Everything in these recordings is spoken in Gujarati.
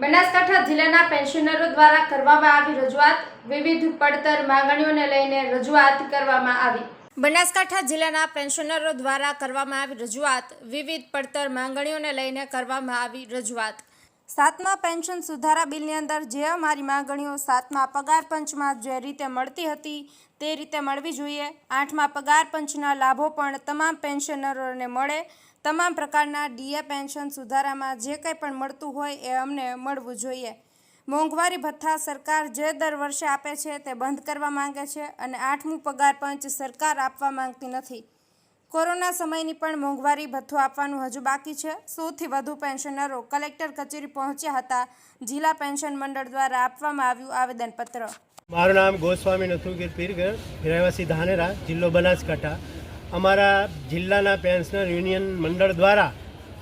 બનાસકાંઠા જિલ્લાના પેન્શનરો દ્વારા કરવામાં આવી રજૂઆત, વિવિધ પડતર માંગણીઓને લઈને રજૂઆત કરવામાં આવી. બનાસકાંઠા જિલ્લાના પેન્શનરો દ્વારા કરવામાં આવી રજૂઆત, વિવિધ પડતર માંગણીઓને લઈને કરવામાં આવી રજૂઆત. સાતમા પેન્શન સુધારા બિલની અંદર જે અમારી માંગણીઓ સાતમા પગાર પંચમાં જે રીતે મળતી હતી તે રીતે મળવી જોઈએ. આઠમા પગાર પંચના લાભો પણ તમામ પેન્શનરોને મળે. તમામ પ્રકારના ડીએ પેન્શન સુધારામાં જે કંઈ પણ મળતું હોય એ અમને મળવું જોઈએ. મોંઘવારી ભથ્થા સરકાર જે દર વર્ષે આપે છે તે બંધ કરવા માંગે છે અને આઠમું પગાર પંચ સરકાર આપવા માંગતી નથી. કોરોના સમયની પણ મોંઘવારી ભથ્થું આપવાનું હજુ બાકી છે. સૌથી વધુ પેન્શનરો કલેક્ટર કચેરી પહોંચ્યા હતા. જિલ્લા પેન્શન મંડળ દ્વારા આપવામાં આવ્યું આવેદનપત્ર. મારું નામ ગોસ્વામી નથુગીર પીરગર, રહેવાસી ધાનેરા, જિલ્લો બનાસકાંઠા. અમારા જિલ્લાના પેન્શનર યુનિયન મંડળ દ્વારા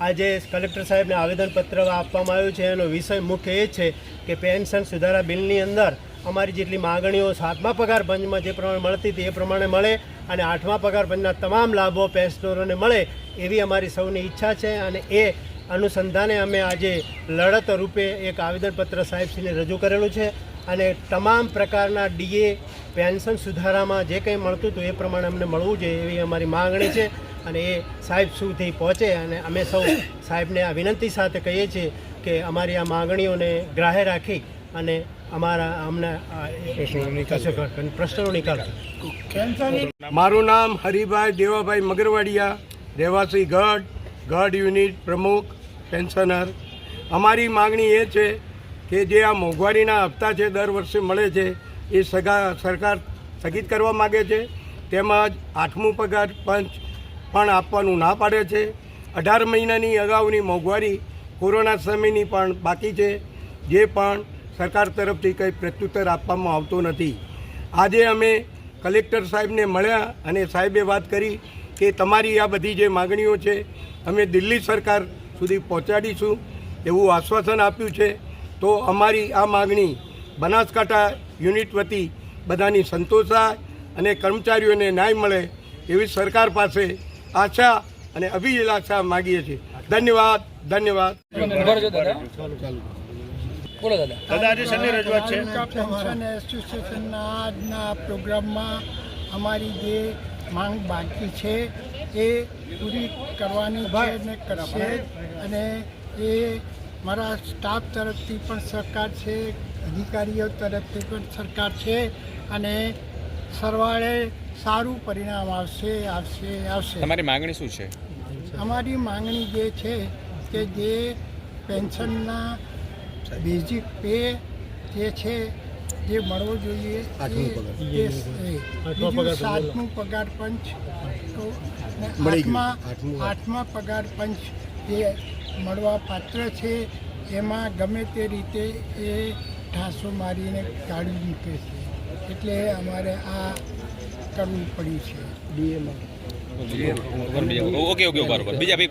આજે કલેક્ટર સાહેબને આવેદનપત્ર આપવામાં આવ્યું છે. એનો વિષય મુખ્ય એ છે કે પેન્શન સુધારા બિલની અંદર અમારી જેટલી માગણીઓ સાતમા પગાર પંચમાં જે પ્રમાણે મળતી હતી એ પ્રમાણે મળે અને આઠમા પગાર પંચના તમામ લાભો પેન્શનરોને મળે એવી અમારી સૌની ઈચ્છા છે અને એ અનુસંધાને અમે આજે લડત રૂપે એક આવેદનપત્ર સાહેબશ્રીને રજૂ કરેલું છે અને તમામ પ્રકારના ડીએ, પેન્શન સુધારામાં જે કંઈ મળતું હતું એ પ્રમાણે અમને મળવું જોઈએ એવી અમારી માંગણી છે અને એ સાહેબ સુધી પહોંચે અને અમે સૌ સાહેબને આ વિનંતી સાથે કહીએ છીએ કે અમારી આ માગણીઓને ગ્રાહ્ય રાખી અને અમારા અમને પ્રશ્નો નિકાલ મારું નામ હરિભાઈ દેવાભાઈ મગરવાડિયા, રહેવાસી ગઢ ગઢ યુનિટ પ્રમુખ, પેન્શનર. અમારી માગણી એ છે કે જે આ મોંઘવારીના હપ્તા છે, દર વર્ષે મળે છે, એ સગા, સરકાર સ્થગિત કરવા માગે છે. તેમજ આઠમું પગાર પંચ પણ આપવાનું ના પાડે છે. અઢાર મહિનાની અગાઉની મોંઘવારી કોરોના સમયની પણ બાકી છે. જે પણ સરકાર તરફથી કંઈ પ્રત્યુત્તર આપવામાં આવતો નથી. આજે અમે કલેક્ટર સાહેબને મળ્યા અને સાહેબે વાત કરી કે તમારી આ બધી જે માગણીઓ છે, અમે દિલ્હી સરકાર સુધી પહોંચાડીશું એવું આશ્વાસન આપ્યું છે. તો અમારી આ માગણી બનાસકાંઠા યુનિટ વતી બધાની સંતોષાય અને કર્મચારીઓને ન્યાય મળે એવી સરકાર પાસે આશા અને અભિલાષા માગીએ છીએ. ધન્યવાદ ધન્યવાદ. બોલો દાદા. દાદા આજે શેની રજૂઆત છે. પેન્શન એસોસિએશનના આજના પ્રોગ્રામમાં અમારી જે માંગ બાકી છે એ પૂરી કરવાની છે કરશે અને એ મારા સ્ટાફ તરફથી પણ સરકાર છે અધિકારીઓ તરફથી પણ સરકાર છે અને સરવાળે સારું પરિણામ આવશે આવશે આવશે. તમારી માંગણી શું છે? અમારી માંગણી જે છે કે જે પેન્શનના બેઝિક પે જે છે જે મળવો જોઈએ એ- સાતમું પગાર પંચ. તો આઠમા આઠમા પગાર. પંચ જે મળવા પાત્ર છે એમાં ગમે તે રીતે એ ઠાસો મારીને કાઢી મૂકે છે. એટલે અમારે આ કરવું પડ્યું છે. ડીએમાં ઓકે ઓકે બરોબર બીજા ભાઈ